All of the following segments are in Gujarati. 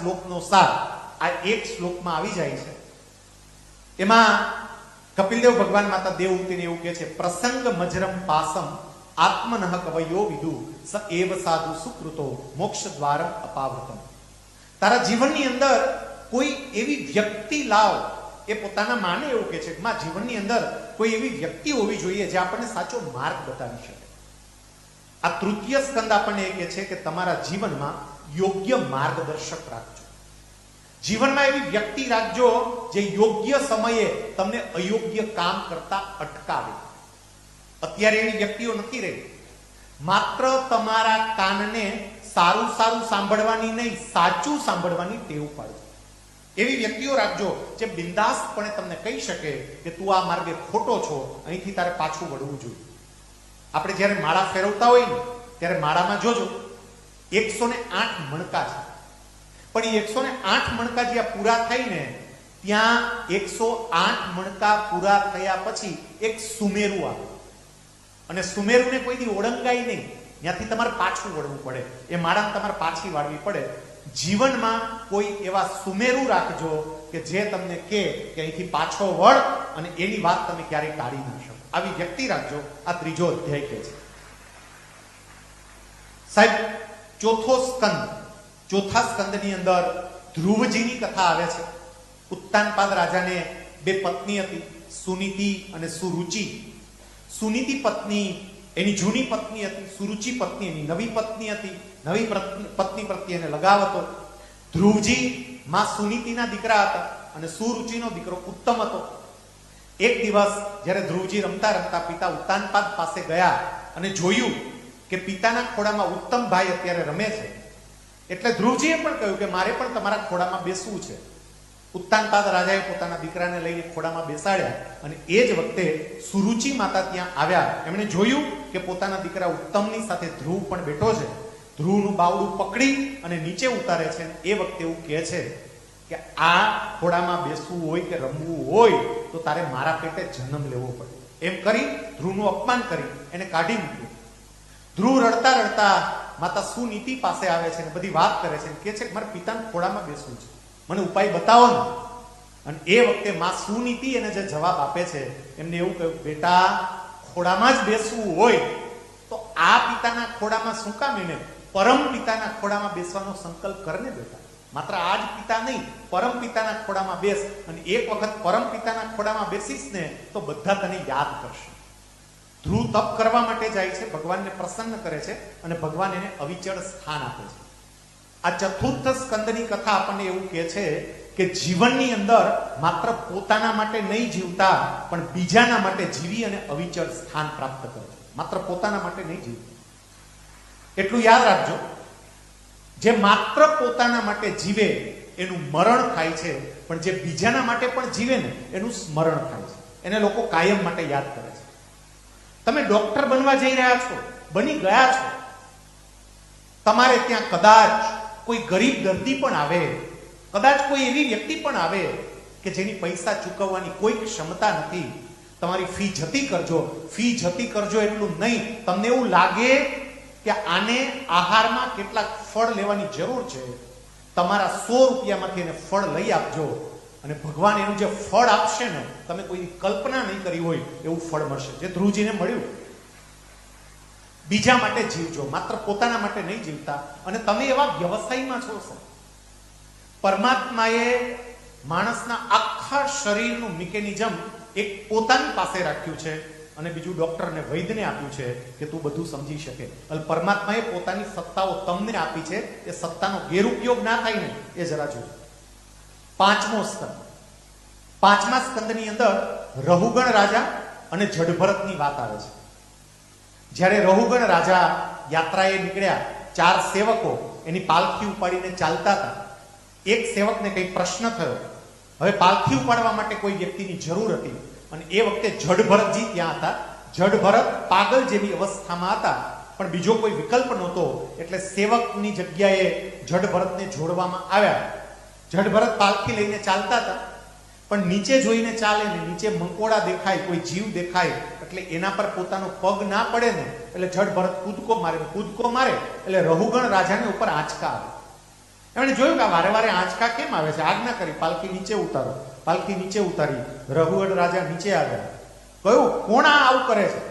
શ્લોકનો સાર. આ એક શ્લોકમાં આવી જાય છે. એમાં કપિલદેવ ભગવાન માતા દેવહૂતિને એવું કહે છે, પ્રસંગ મજરમ પાસમ આત્મનઃ કવયો વિદુ, સ એવ સાધુ સુકૃતો મોક્ષ દ્વાર અપાવૃતમ. તારા જીવનની અંદર કોઈ એવી વ્યક્તિ લાવ, એ પોતાના માને એવું કહે છે કે માં, જીવનની અંદર કોઈ એવી વ્યક્તિ હોવી જોઈએ જે આપણને સાચો માર્ગ બતાવી શકે. આ તૃતીય સ્કંદ આપણને એ કહે છે કે તમારા જીવનમાં યોગ્ય માર્ગદર્શક રાખજો. જીવનમાં એવી વ્યક્તિ રાખજો જે યોગ્ય સમયે તમને અયોગ્ય કામ કરતા અટકાવે. અત્યારે એવી વ્યક્તિઓ નથી રહેતી. માત્ર તમારા કાનને સારું સારું સાંભળવાની નહીં, સાચું સાંભળવાની ટેવ પાડજો એવી વ્યક્તિઓ રાખજો જે બિંદાસ્તપણે તમને કહી શકે કે તું આ માર્ગે ખોટો છો, અહીંથી તારે પાછું વળવું જોઈએ. આપણે જ્યારે માળા ફેરવતા હોય ને, ત્યારે માળામાં જોજો. એકસો ને આઠ મણકા છે. પણ એ એકસો ને આઠ મણકા જ્યાં પૂરા થઈને, ત્યાં એકસો આઠ મણકા પૂરા થયા પછી એક સુમેરું આવે. અને સુમેરુને કોઈથી ઓળંગાય નહીં. ત્યાંથી તમારે પાછું વળવું પડે. એ માળાને તમારે પાછી વાળવી પડે. જીવનમાં કોઈ એવા સુમેરુ રાખજો કે જે તમને કે અહીંથી પાછો વળ અને એની વાત તમે ક્યારેય ટાળી ના શકો. આવી વ્યક્તિ રાખજો. આ ત્રીજો અધ્યાય કે છે. સાહેબ ચોથો સ્કંદ, ચોથા સ્કંદની અંદર ધ્રુવજીની કથા આવે છે. ઉત્તાનપાદ રાજાને બે પત્ની હતી, સુનીતિ અને સુરુચિ. સુનીતિ પત્ની, એની જૂની પત્ની હતી, સુરુચિ પત્ની, એની નવી પત્ની હતી, નવી પત્ની પ્રત્યે એને લગાવ હતો. ધ્રુવજી માં સુનીતિના દીકરા હતા અને સુરુચિનો દીકરો ઉત્તમ હતો. એક દિવસ જ્યારે ધ્રુવજી રમતા રમતા પિતા ઉત્તાનપાદ પાસે ગયા અને જોયું કે પિતાના ખોળામાં ઉત્તમ ભાઈ અત્યારે રમે છે. એટલે ધ્રુવજીએ પણ કહ્યું કે મારે પણ તમારા ખોળામાં બેસવું છે. ઉત્તાનપાદ રાજાએ પોતાના દીકરાને લઈને ખોડામાં બેસાડ્યા અને એ જ વખતે સુરુચિ માતા ત્યાં આવ્યા. એમણે જોયું કે પોતાના દીકરા ઉત્તમની સાથે ધ્રુવ પણ બેઠો છે. ધ્રુવનું બાવડું પકડી અને નીચે ઉતારે છે એ વખતે એવું કહે છે કે આ ખોળામાં બેસવું હોય કે રમવું હોય તો તારે મારા પેટે જન્મ લેવો પડે. એમ કરી ધ્રુવનું અપમાન કરી, એને કાઢી મૂક્યું. ધ્રુવ રડતા રડતા માતા સુનીતિ પાસે આવે છે ને બધી વાત કરે છે કે છે મારે પિતાના ખોળામાં બેસવું છે. મને ઉપાય બતાવો ને. અને એ વખતે માં સુનીતિ એને જે જવાબ આપે છે, એમને એવું કહ્યું, બેટા, ખોળામાં જ બેસવું હોય તો આ પિતાના ખોળામાં શું કામ એને? પરમ પિતાના ખોળામાં બેસવાનો સંકલ્પ કરને બેટા. માત્ર આ જ પિતા નહીં, પરમ પિતાના ખોળામાં બેસ. અને એક વખત પરમ પિતાના ખોળામાં બેસીશ ને તો બધા તને યાદ કરશે. ધ્રુવ તપ કરવા માટે જાય છે, ભગવાનને પ્રસન્ન કરે છે અને ભગવાન એને અવિચળ સ્થાન આપે છે. આ ચતુર્થ સ્કંદની કથા આપણને એવું કહે છે કે જીવનની અંદર માત્ર પોતાના માટે નહીં જીવતા, પણ બીજાના માટે જીવી અને અવિચળ સ્થાન પ્રાપ્ત કરો માત્ર પોતાના માટે નહીં જીવતા. એટલું યાદ રાખજો, જે માત્ર પોતાના માટે જીવે, એનું મરણ થાય છે, પણ જે બીજાના માટે પણ જીવે ને, એનું સ્મરણ થાય છે. એને લોકો કાયમ માટે યાદ કરે છે. તમે ડોક્ટર બનવા જઈ રહ્યા છો, બની ગયા છો. તમારે ત્યાં કદાચ કોઈ ગરીબ દર્દી પણ આવે, કદાચ કોઈ એવી વ્યક્તિ પણ આવે કે જેની પૈસા ચૂકવવાની કોઈ ક્ષમતા નથી. તમારી ફી જતી કરજો, ફી જતી કરજો એટલું નહીં. તમને એવું લાગે કે આને આહારમાં કેટલાક ફળ લેવાની જરૂર છે? તમારા સો રૂપિયામાંથી એને ફળ લઈ આપજો. અને ભગવાન એનું જે ફળ આપશે ને, તમે કોઈ કલ્પના નહીં કરી હોય, એવું ફળ મળશે. જે ધ્રુવજીને મળ્યું. બીજા માટે જીવજો, માત્ર પોતાના માટે નહીં જીવતા. અને તમે એવા વ્યવસાયમાં છો, સર. પરમાત્માએ માણસના આખા શરીરનું મિકેનિઝમ એક પોતાની પાસે રાખ્યું છે અને બીજું ડોક્ટરને વૈદ્યને આપ્યું છે કે તું બધું સમજી શકે. એટલે પરમાત્માએ પોતાની સત્તાઓ તમને આપી છે. એ સત્તાનો ગેરઉપયોગ ના થાય ને, એ જરા જોજો. પાંચમો સ્કંદ. પાંચમા સ્કંદની અંદર રહુગણ રાજા અને જડભરતની વાત આવે છે. જ્યારે રહુગણ રાજા યાત્રાએ નીકળ્યા, ચાર સેવકો એની પાલખી ઉપાડીને ચાલતા હતા. એક સેવકને કંઈ પ્રશ્ન થયો. હવે પાલખી ઉપાડવા માટે કોઈ વ્યક્તિની જરૂર હતી અને એ વખતે જડભરતજી ત્યાં હતા. જડભરત પાગલ જેવી અવસ્થામાં હતા, પણ બીજો કોઈ વિકલ્પ નહોતો એટલે સેવકની જગ્યાએ જડભરતને જોડવામાં આવ્યા. જડભરત પાલખી લઈને ચાલતા હતા. પણ નીચે જોઈને ચાલે ને, નીચે મંકોડા દેખાય, કોઈ જીવ દેખાય, એટલે એના પર પોતાનો પગ ના પડે ને, એટલે જડભરત કૂદકો મારે કૂદકો મારે, એટલે રહુગણ રાજાને ઉપર આંચકા આવે. એમણે જોયું કે વારે વારે આંચકા કેમ આવે છે? આજ્ઞા કરી, પાલખી નીચે ઉતારો. પાલખી નીચે ઉતારી, રઘુગણ રાજા નીચે આવ્યા. કહ્યું, કોણ આ આવું કરે છે?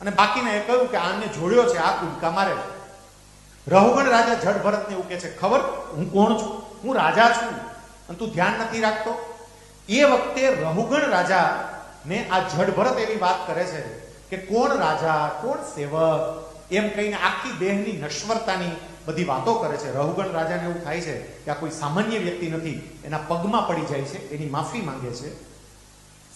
અને બાકીને એ કહ્યું કે, આને જોડ્યો છે, આ કુદકા મારે છે. રઘુગણ રાજા જડ ભરતને એવું કહે છે, ખબર? હું કોણ છું? હું રાજા છું અને તું ધ્યાન નથી રાખતો? એ વખતે રહુગણ રાજા ને આ જડભરત એવી વાત કરે છે કે કોણ રાજા, કોણ સેવક? એમ કહીને આખી દેહની નશ્વરતાની બધી વાતો કરે છે. રહુગણ રાજાને એવું થાય છે કે આ કોઈ સામાન્ય વ્યક્તિ નથી. એના પગમાં પડી જાય છે, એની માફી માંગે છે.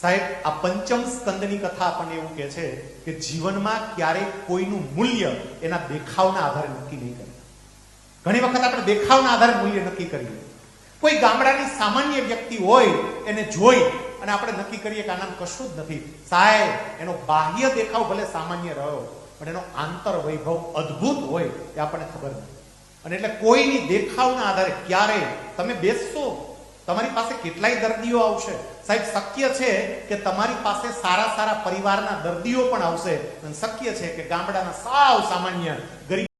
સાહેબ, આ પંચમ સ્કંદની કથા આપણને એવું કહે છે કે જીવનમાં ક્યારેય કોઈનું મૂલ્ય એના દેખાવના આધારે નક્કી નહીં કરે. ઘણી વખત આપણે દેખાવના આધારે મૂલ્ય નક્કી કરીએ. કોઈ ગામડાની સામાન્ય વ્યક્તિ હોય, એને જોઈ અને આપણે નક્કી કરીએ કે આનામ કશું જ નથી. સાહેબ, એનો બાહ્ય દેખાવ ભલે સામાન્ય રહ્યો, પણ એનો આંતર વૈભવ અદ્ભુત હોય એ આપણને ખબર નથી. અને એટલે કોઈની દેખાવના આધારે ક્યારે તમે બેસશો, તમારી પાસે કેટલાય દર્દીઓ આવશે. સાહેબ, શક્ય છે કે તમારી પાસે સારા સારા પરિવારના દર્દીઓ પણ આવશે. અને શક્ય છે કે ગામડાના સાવ સામાન્ય ગરીબ